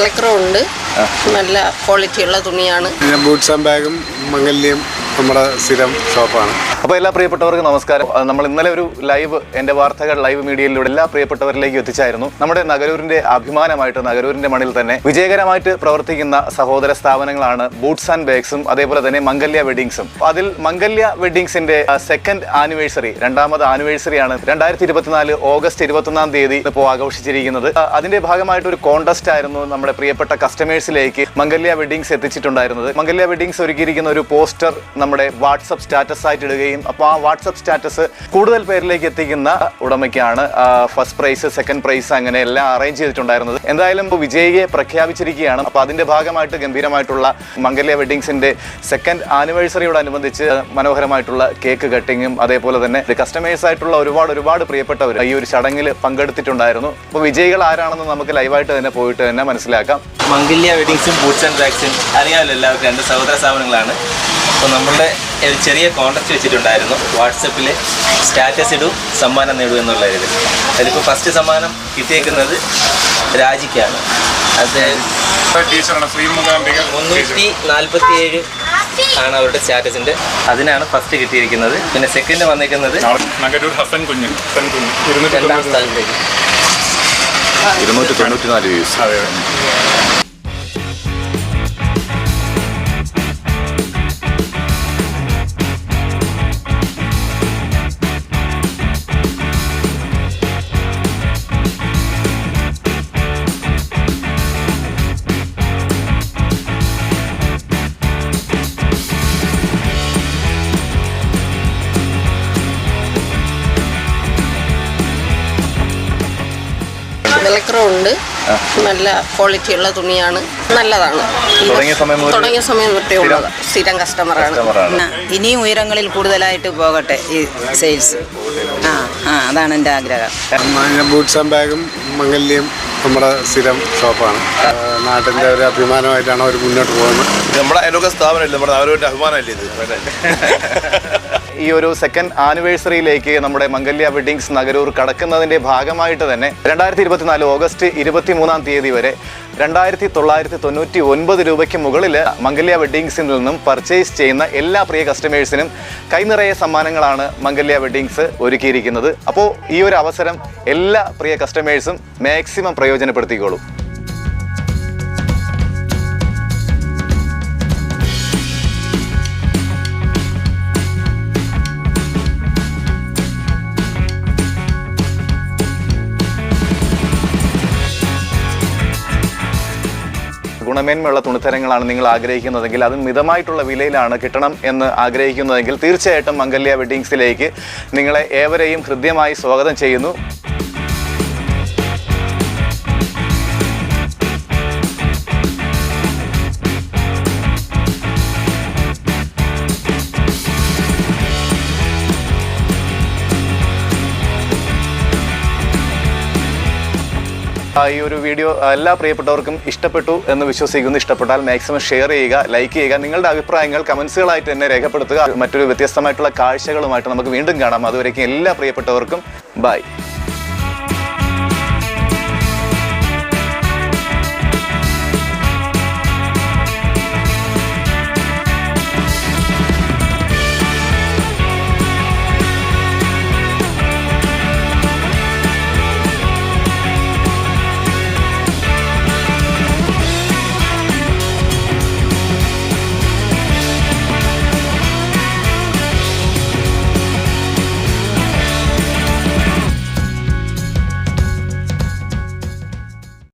വിലക്കുറവുണ്ട് നല്ല ക്വാളിറ്റി ഉള്ള തുണിയാണ്. ബൂട്ട്സും ബാഗും മംഗല്യം നമ്മുടെ സ്ഥിരം ഷോപ്പാണ്. അപ്പോൾ എല്ലാ പ്രിയപ്പെട്ടവർക്കും നമസ്കാരം. നമ്മൾ ഇന്നലെ ഒരു ലൈവ് എന്റെ വാർത്തകൾ ലൈവ് മീഡിയയിലൂടെ എല്ലാ പ്രിയപ്പെട്ടവരിലേക്ക് എത്തിച്ചായിരുന്നു. നമ്മുടെ നഗരൂരിന്റെ അഭിമാനമായിട്ട് നഗരൂരിന്റെ മണിൽ തന്നെ വിജയകരമായിട്ട് പ്രവർത്തിക്കുന്ന സഹോദര സ്ഥാപനങ്ങളാണ് ബൂട്ട്സ് ആൻഡ് ബാഗ്സും അതേപോലെ തന്നെ മംഗല്യ വെഡിങ്സും. അതിൽ മംഗല്യ വെഡിങ്സിന്റെ സെക്കൻഡ് ആനിവേഴ്സറി രണ്ടാമത് ആനിവേഴ്സറിയാണ് രണ്ടായിരത്തി ഇരുപത്തിനാല് ഓഗസ്റ്റ് ഇരുപത്തൊന്നാം തീയതി ഇപ്പോൾ ആഘോഷിച്ചിരിക്കുന്നത്. അതിന്റെ ഭാഗമായിട്ട് ഒരു കോൺടെസ്റ്റ് ആയിരുന്നു നമ്മുടെ പ്രിയപ്പെട്ട കസ്റ്റമേഴ്സിലേക്ക് മംഗല്യ വെഡിങ്സ് എത്തിച്ചിട്ടുണ്ടായിരുന്നത്. മംഗല്യ വെഡിങ്സ് ഒരുക്കിയിരിക്കുന്ന ഒരു പോസ്റ്റർ നമ്മുടെ വാട്സപ്പ് സ്റ്റാറ്റസ് ആയിട്ട് ഇടുകയും അപ്പോൾ ആ വാട്സപ്പ് സ്റ്റാറ്റസ് കൂടുതൽ പേരിലേക്ക് എത്തിക്കുന്ന ഉടമയ്ക്കാണ് ഫസ്റ്റ് പ്രൈസ് സെക്കൻഡ് പ്രൈസ് അങ്ങനെ എല്ലാം അറേഞ്ച് ചെയ്തിട്ടുണ്ടായിരുന്നത്. എന്തായാലും വിജയിയെ പ്രഖ്യാപിച്ചിരിക്കുകയാണ്. അപ്പോൾ അതിന്റെ ഭാഗമായിട്ട് ഗംഭീരമായിട്ടുള്ള മംഗല്യ വെഡിങ്സിന്റെ സെക്കൻഡ് ആനിവേഴ്സറിയോടനുബന്ധിച്ച് മനോഹരമായിട്ടുള്ള കേക്ക് കട്ടിങ്ങും അതേപോലെ തന്നെ കസ്റ്റമേഴ്സ് ആയിട്ടുള്ള ഒരുപാട് ഒരുപാട് പ്രിയപ്പെട്ടവർ ഈ ഒരു ചടങ്ങിൽ പങ്കെടുത്തിട്ടുണ്ടായിരുന്നു. അപ്പോൾ വിജയികൾ ആരാണെന്ന് നമുക്ക് ലൈവായിട്ട് തന്നെ പോയിട്ട് തന്നെ മനസ്സിലാക്കാം. മംഗല്യ വെഡിങ്സും ബൂട്ട്സ് ആൻഡ് ബാഗ്സും അറിയാമല്ലോ എല്ലാവർക്കും രണ്ട് സഹോദര സ്ഥാപനങ്ങളാണ്. അപ്പോൾ നമ്മളുടെ ഒരു ചെറിയ കോൺടാക്ട് വെച്ചിട്ടുണ്ടായിരുന്നു. വാട്സപ്പിൽ സ്റ്റാറ്റസ് ഇടും സമ്മാനം നേടൂ എന്നുള്ള ഇത് അതിലിപ്പോൾ ഫസ്റ്റ് സമ്മാനം കിട്ടിയേക്കുന്നത് രാജിക്കാണ്. അത് മുന്നൂറ്റി നാൽപ്പത്തി ഏഴ് ആണ് അവരുടെ സ്റ്റാറ്റസിന്റെ അതിനാണ് ഫസ്റ്റ് കിട്ടിയിരിക്കുന്നത്. പിന്നെ സെക്കൻഡ് വന്നിരിക്കുന്നത് നഗരൂർ ഹസൻ കുഞ്ഞ്. ഹസൻ കുഞ്ഞ്. രണ്ടാം സ്ഥാനത്തേക്ക് ഇരുന്നൂറ്റി തൊണ്ണൂറ്റി നാല് വ്യൂസ് വിലക്കുറവുണ്ട് നല്ല ക്വാളിറ്റി ഉള്ള തുണിയാണ്. നല്ലതാണ്. തുടങ്ങിയ സമയം തൊട്ടേ ഉള്ളത്. സ്ഥിരം കസ്റ്റമറാണ് ഇനിയും ഉയരങ്ങളിൽ കൂടുതലായിട്ട് പോകട്ടെ ഈ സെയിൽസ് ആ ആ അതാണ് എന്റെ ആഗ്രഹം. ബൂട്ട്സ് ആൻഡ് ബാഗും മംഗല്യം നമ്മുടെ സ്ഥിരം ഷോപ്പാണ് നാട്ടിന്റെ ഒരു അഭിമാനമായിട്ടാണ് അവർ മുന്നോട്ട് പോകുന്നത്. നമ്മുടെ അയലൊക്കെ സ്ഥാപനമല്ലേ? നമ്മുടെ അവരുടെ അഭിമാനമല്ലേ ഇത്? ഈ ഒരു സെക്കൻഡ് ആനിവേഴ്സറിയിലേക്ക് നമ്മുടെ മംഗല്യ വെഡിങ്സ് നഗരൂർ കടക്കുന്നതിന്റെ ഭാഗമായിട്ട് തന്നെ രണ്ടായിരത്തി ഇരുപത്തിനാല് ഓഗസ്റ്റ് ഇരുപത്തി മൂന്നാം തീയതി വരെ രണ്ടായിരത്തി തൊള്ളായിരത്തി തൊണ്ണൂറ്റി ഒൻപത് രൂപയ്ക്ക് മുകളിൽ മംഗല്യ വെഡിങ്സിൽ നിന്നും പർച്ചേസ് ചെയ്യുന്ന എല്ലാ പ്രിയ കസ്റ്റമേഴ്സിനും കൈനിറയ സമ്മാനങ്ങളാണ് മംഗല്യ വെഡിങ്സ് ഒരുക്കിയിരിക്കുന്നത്. അപ്പോൾ ഈ ഒരു അവസരം എല്ലാ പ്രിയ കസ്റ്റമേഴ്സും മാക്സിമം പ്രയോജനപ്പെടുത്തിക്കോളൂ. ഗുണമേന്മയുള്ള തുണിത്തരങ്ങളാണ് നിങ്ങൾ ആഗ്രഹിക്കുന്നതെങ്കിൽ അത് മിതമായിട്ടുള്ള വിലയിലാണ് കിട്ടണം എന്ന് ആഗ്രഹിക്കുന്നതെങ്കിൽ തീർച്ചയായിട്ടും മംഗല്യ വെഡിങ്സിലേക്ക് നിങ്ങളെ ഏവരെയും ഹൃദ്യമായി സ്വാഗതം ചെയ്യുന്നു. ഈ ഒരു വീഡിയോ എല്ലാ പ്രിയപ്പെട്ടവർക്കും ഇഷ്ടപ്പെട്ടു എന്ന് വിശ്വസിക്കുന്നു. ഇഷ്ടപ്പെട്ടാൽ മാക്സിമം ഷെയർ ചെയ്യുക ലൈക്ക് ചെയ്യുക നിങ്ങളുടെ അഭിപ്രായങ്ങൾ കമൻസുകളായിട്ട് തന്നെ രേഖപ്പെടുത്തുക. മറ്റൊരു വ്യത്യസ്തമായിട്ടുള്ള കാഴ്ചകളുമായിട്ട് നമുക്ക് വീണ്ടും കാണാം. അതുവരേക്കും എല്ലാ പ്രിയപ്പെട്ടവർക്കും ബൈ